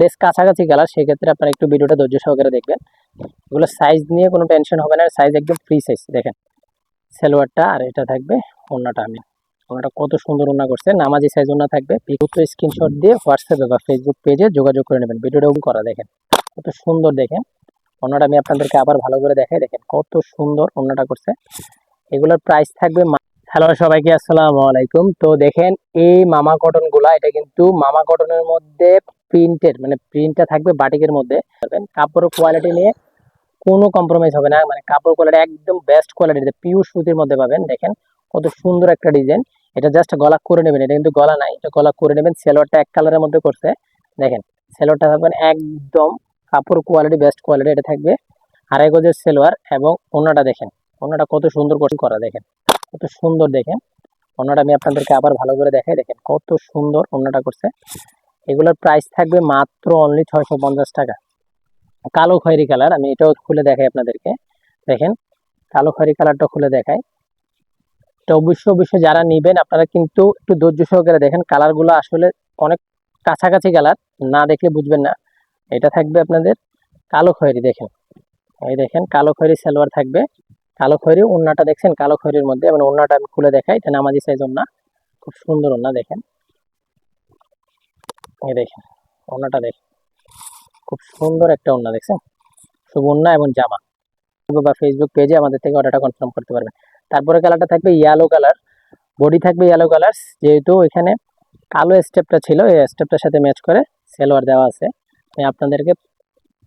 বেশ কাছাকাছি কালার সেক্ষেত্রে আপনারা একটু ভিডিওটা ধৈর্য সহকারে দেখবেন। এগুলো সাইজ নিয়ে কোনো টেনশন হবে না সাইজ একদম ফ্রি সাইজ দেখেন। সালোয়ারটা আর এটা থাকবে ওন্নাটা আমি। ওনাটা কত সুন্দর ওনা করছে, নামাজি সাইজ ওনা থাকবে। পিকুত স্ক্রিনশট দিয়ে হোয়াটসঅ্যাপে বা ফেসবুক পেজে যোগাযোগ করে নেবেন ভিডিওটা ওম করা, দেখেন। কত সুন্দর, দেখেন। ওনাটা আমি আপনাদেরকে আবার ভালো করে দেখাই, দেখেন কত সুন্দর ওনাটা করছে। এগুলোর প্রাইস থাকবে হ্যালো সবাইকে, আসসালামু আলাইকুম। তো দেখেন এই মামা কটনগুলা, এটা কিন্তু মামা কটনের মধ্যে প্রিন্টের মানে প্রিন্টটা থাকবে বাটিকের মধ্যে। কাপড়ের কোয়ালিটি নিয়ে কোনো কম্প্রোমাইজ হবে না। মানে কাপড় কোয়ালিটি একদম বেস্ট কোয়ালিটিতে পিওর সুতির মধ্যে পাবেন। দেখেন, কত সুন্দর একটা ডিজাইন এটা জাস্ট গলা করে নেবেন। এটা কিন্তু গলা নাই, এটা গলা করে নেবেন। সেলোয়ারটা এক কালারের মধ্যে করছে। দেখেন সেলোয়ারটা থাকবেন একদম কাপড় কোয়ালিটি বেস্ট কোয়ালিটি এটা থাকবে আড়াই গজের সেলোয়ার এবং ওনাটা দেখেন, ওনাটা কত সুন্দর করা, দেখেন। কত সুন্দর দেখেন। ওনাটা আমি আপনাদেরকে আবার ভালো করে দেখাই। দেখেন, কত সুন্দর ওনাটা করছে। এগুলোর প্রাইস থাকবে মাত্র অনলি ছয়শো পঞ্চাশ টাকা। কালো খয়েরি কালার আমি এটাও খুলে দেখাই আপনাদেরকে। দেখেন, কালো খয়েরি কালারটা খুলে দেখাই। তো অবশ্যই অবশ্যই যারা নেবেন, আপনারা কিন্তু একটু ধৈর্য সহকারে দেখেন কালারগুলো আসলে অনেক কাছাকাছি কালার না দেখলে বুঝবেন না। এটা থাকবে আপনাদের কালো খয়েরি, দেখেন। এই দেখেন, কালো খয়েরি সালোয়ার থাকবে। কালো খয়েরি ওন্নাটা দেখছেন? কালো খয়েরির মধ্যে মানে ওন্নাটা আমি খুলে দেখাই। এটা নামাজি সাইজ ওন্না খুব সুন্দর ওন্না দেখেন। এই দেখেন ওন্নাটা দেখেন। খুব সুন্দর একটা ওনা দেখছেন? শুভ ওন্না এবং জামা। বা ফেসবুক পেজে আমাদের থেকে অর্ডারটা কনফার্ম করতে পারবেন। তারপরে কালারটা থাকবে ইয়েলো কালার বডি থাকবে ইয়েলো কালার যেহেতু এখানে কালো স্টেপটা ছিল, এই স্টেপটার সাথে ম্যাচ করে সেলোয়ার দেওয়া আছে। আমি আপনাদেরকে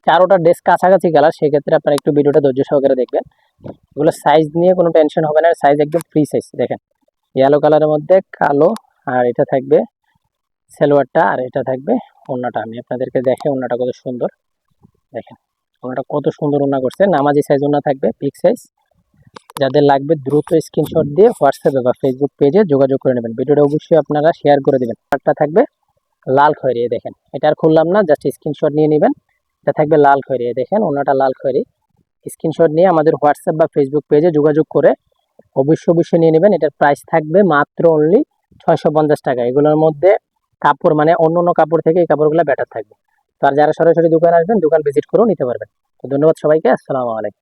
চারোটা ড্রেস কাছাকাছি কালার সেক্ষেত্রে আপনারা একটু ভিডিওটা ধৈর্য সহকারে দেখবেন। এগুলো সাইজ নিয়ে কোনো টেনশন হবে না সাইজ একদম ফ্রি সাইজ দেখেন। ইয়েলো কালারের মধ্যে কালো, আর এটা থাকবে সেলোয়ারটা আর এটা থাকবে ওন্নাটা। আমি আপনাদেরকে দেখে ওন্নাটা কত সুন্দর। দেখেন ওনাটা কত সুন্দর ওনা করছে। নামাজি সাইজ ওনা থাকবে পিক সাইজ যাদের লাগবে দ্রুত স্ক্রিনশট দিয়ে হোয়াটসঅ্যাপে বা ফেসবুক পেজে যোগাযোগ করে নেবেন। ভিডিওটা অবশ্যই আপনারা শেয়ার করে দেবেন। কালারটা থাকবে লাল খয়েরি, দেখেন। এটা আর খুললাম না জাস্ট স্ক্রিনশট নিয়ে নেবেন। এটা থাকবে লাল খয়েরি, দেখেন ওনাটা লাল খয়েরি। স্ক্রিনশট নিয়ে আমাদের হোয়াটসঅ্যাপ বা ফেসবুক পেজে যোগাযোগ করে অবশ্যই অবশ্যই নিয়ে নেবেন। এটার প্রাইস থাকবে মাত্র অনলি ছয়শো পঞ্চাশ টাকা। এগুলোর মধ্যে কাপড় মানে অন্য অন্য কাপড় থেকে এই কাপড়গুলো বেটার থাকবে। তো আর যারা সরাসরি দোকানে আসবেন, দোকান ভিজিট করেও নিতে পারবেন। তো ধন্যবাদ সবাইকে, আসসালামু আলাইকুম।